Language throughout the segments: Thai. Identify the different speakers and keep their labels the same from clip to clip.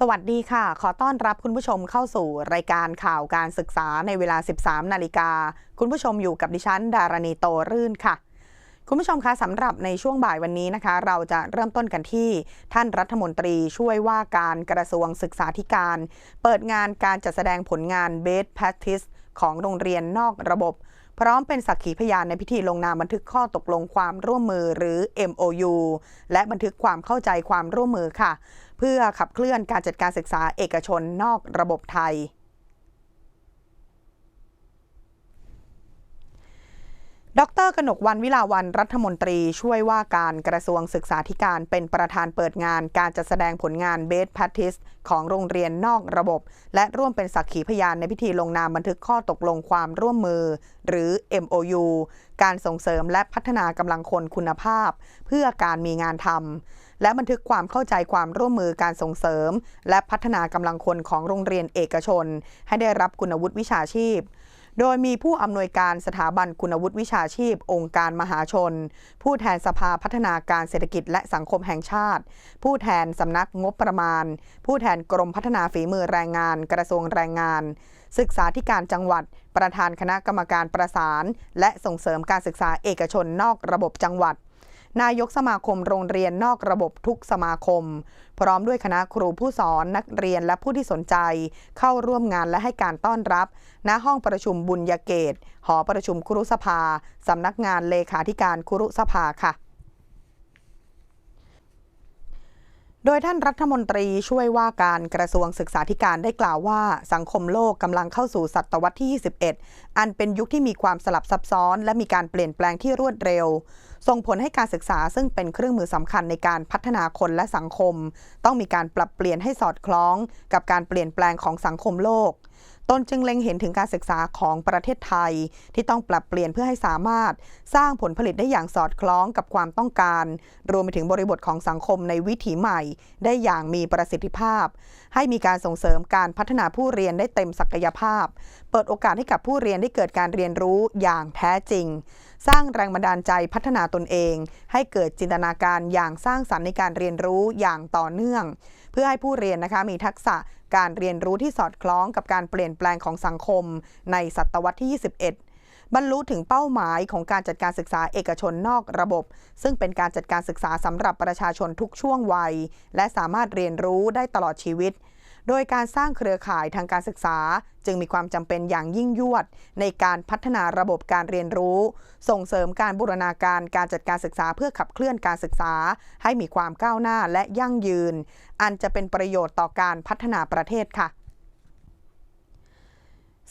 Speaker 1: สวัสดีค่ะ ขอต้อนรับคุณผู้ชมเข้าสู่รายการข่าวการศึกษาในเวลา 13 นาฬิกา คุณผู้ชมอยู่กับดิฉัน ดารณีโตรื่นค่ะ คุณผู้ชมคะสำหรับในช่วงบ่ายวันนี้นะคะ เราจะเริ่มต้นกันที่ท่านรัฐมนตรีช่วยว่าการกระทรวงศึกษาธิการ เปิดงานการจัดแสดงผลงาน Best Practice ของโรงเรียนนอกระบบ พร้อมเป็นสักขีพยานในพิธีลงนามบันทึกข้อตกลงความร่วมมือหรือ MOU และบันทึกความเข้าใจความร่วมมือค่ะ เพื่อขับเคลื่อนการจัดการศึกษาเอกชนนอกระบบไทย ดรกนกวันวิลาวันรัฐมนตรีช่วยว่าการกระทรวงศึกษาธิการเป็นประธานเปิดงานการจัดแสดงผลงาน Best Practice ของโรงเรียนนอกระบบ และร่วมเป็นสักขีพยานในพิธีลงนามบันทึกข้อตกลงความร่วมมือ หรือ MOU การส่งเสริมและพัฒนากำลังคนคุณภาพ เพื่อการมีงานทำและบันทึกความเข้าใจความร่วมมือการส่งเสริม และพัฒนากำลังคนของโรงเรียนเอกชน ให้ได้รับคุณวุฒิวิชาชีพ โดยมีผู้อำนวยการสถาบันคุณวุฒิวิชาชีพ องค์การมหาชน ผู้แทนสภาพัฒนาการเศรษฐกิจและสังคมแห่งชาติ ผู้แทนสำนักงบประมาณ ผู้แทนกรมพัฒนาฝีมือแรงงาน กระทรวงแรงงาน ศึกษาธิการจังหวัด ประธานคณะกรรมการประสาน และส่งเสริมการศึกษาเอกชนนอกระบบจังหวัด นายกสมาคมโรงเรียนนอกระบบทุกสมาคม พร้อมด้วยคณะครูผู้สอนนักเรียนและผู้ที่สนใจ เข้าร่วมงานและให้การต้อนรับณห้องประชุมบุญยเกต หอประชุมครุสภาสำนักงานเลขาธิการครุสภาค่ะ โดยท่านรัฐมนตรีช่วยว่าการกระทรวงศึกษาธิการได้กล่าวว่า สังคมโลกกำลังเข้าสู่ศตวรรษที่ 21 อันเป็นยุคที่มีความสลับซับซ้อน และมีการเปลี่ยนแปลงที่รวดเร็ว ส่งผลให้การศึกษาซึ่งเป็นเครื่องมือสำคัญในการพัฒนาคนและสังคม ต้องมีการปรับเปลี่ยนให้สอดคล้องกับการเปลี่ยนแปลงของสังคมโลก ตนจึงเล็งเห็นถึงการศึกษาของประเทศไทย ที่ต้องปรับเปลี่ยนเพื่อให้สามารถสร้างผลผลิตได้อย่างสอดคล้องกับความต้องการ รวมไปถึงบริบทของสังคมในวิถีใหม่ ได้อย่างมีประสิทธิภาพ ให้มีการส่งเสริมการพัฒนาผู้เรียนได้เต็มศักยภาพ เปิดโอกาสให้กับผู้เรียนได้เกิดการเรียนรู้อย่างแท้จริง สร้างแรงบันดาลใจพัฒนาตนเอง ให้เกิดจินตนาการอย่างสร้างสรรค์ในการเรียนรู้อย่างต่อเนื่อง เพื่อให้ผู้เรียนนะคะมีทักษะ การเรียนรู้ที่สอดคล้องกับการเปลี่ยนแปลงของสังคม ในศตวรรษที่ 21 บรรลุถึงเป้าหมายของการจัดการศึกษาเอกชนนอกระบบ ซึ่งเป็นการจัดการศึกษาสำหรับประชาชนทุกช่วงวัย และสามารถเรียนรู้ได้ตลอดชีวิต โดยการสร้างเครือข่ายทางการศึกษา จึงมีความจำเป็นอย่างยิ่งยวด ในการพัฒนาระบบการเรียนรู้ ส่งเสริมการบูรณาการการจัดการศึกษาเพื่อขับเคลื่อนการศึกษา ให้มีความก้าวหน้าและยั่งยืน อันจะเป็นประโยชน์ต่อการพัฒนาประเทศค่ะ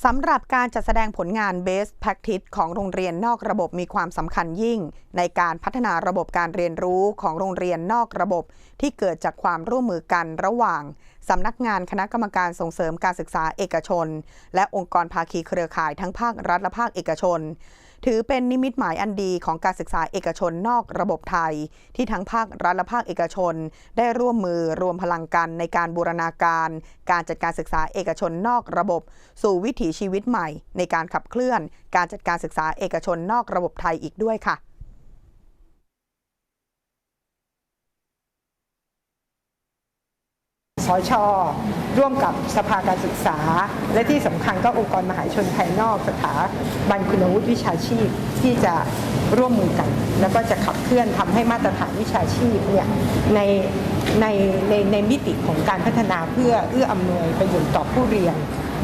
Speaker 1: สำหรับการจัดแสดงผลงาน Best Practice ของโรงเรียนนอกระบบมีความสำคัญยิ่ง ในการพัฒนาระบบการเรียนรู้ของโรงเรียนนอกระบบ ที่เกิดจากความร่วมมือกันระหว่างสำนักงานคณะกรรมการส่งเสริมการศึกษาเอกชน และองค์กรภาคีเครือข่ายทั้งภาครัฐและภาคเอกชน ถือเป็นนิมิตหมายอันดีของการศึกษาเอกชนนอกระบบไทย ที่ทั้งภาครัฐและภาคเอกชน ได้ร่วมมือรวมพลังกันในการบูรณาการ การจัดการศึกษาเอกชนนอกระบบ สู่วิถีชีวิตใหม่ ในการขับเคลื่อน การจัดการศึกษาเอกชนนอกระบบไทยอีกด้วยค่ะ
Speaker 2: สช ร่วมกับสภาการศึกษา และที่สำคัญก็องค์กรมหาชนภายนอกสถาบันคุณวุฒิวิชาชีพที่จะร่วมมือกัน แล้วก็จะขับเคลื่อนทำให้มาตรฐานวิชาชีพเนี่ยในในในในมิติของการพัฒนาเพื่อเอื้ออำนวยประโยชน์ต่อผู้เรียน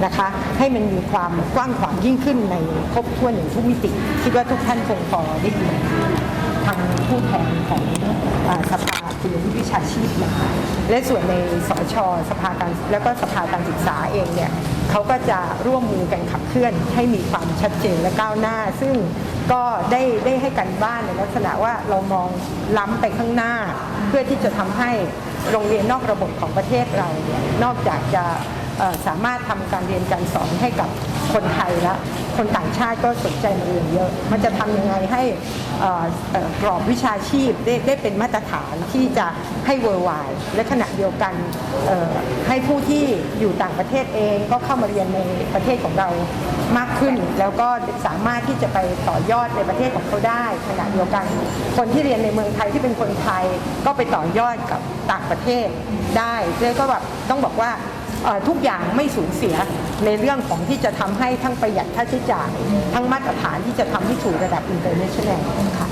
Speaker 2: นะคะให้มันมีความกว้างขวางยิ่งขึ้นในครบถ้วนอย่างทุกมิติ คิดว่าทุกท่านคงพอได้ยินทางผู้แทนของอาสภา คุณวุฒิวิชาชีพมา และส่วนในสชสภาการแล้วก็สภาการศึกษาเองเนี่ยเขาก็จะร่วมมือกันขับเคลื่อนให้มีความชัดเจนและก้าวหน้า ซึ่งก็ได้ได้ให้กันบ้านในลักษณะว่าเรามองล้ำไปข้างหน้า เพื่อที่จะทำให้โรงเรียนนอกระบบของประเทศเราเนี่ยนอกจากจะ สามารถทำการเรียนการสอนให้กับคนไทยและคนต่างชาติก็สนใจมาเรียนเยอะ มันจะทำยังไงให้กรอบวิชาชีพได้ได้เป็นมาตรฐานที่จะให้เวอร์ไวและขณะเดียวกันให้ผู้ที่อยู่ต่างประเทศเองก็เข้ามาเรียนในประเทศของเรามากขึ้น แล้วก็สามารถที่จะไปต่อยอดในประเทศของเขาได้ ขณะเดียวกัน คนที่เรียนในเมืองไทยที่เป็นคนไทยก็ไปต่อยอดกับต่างประเทศได้แล้วก็แบบต้องบอกว่า ทุกอย่างไม่สูญเสียในเรื่องของที่จะทำให้ทั้งประหยัดค่าใช้จ่าย ทั้งมาตรฐานที่จะทำให้สู่ระดับ international ค่ะ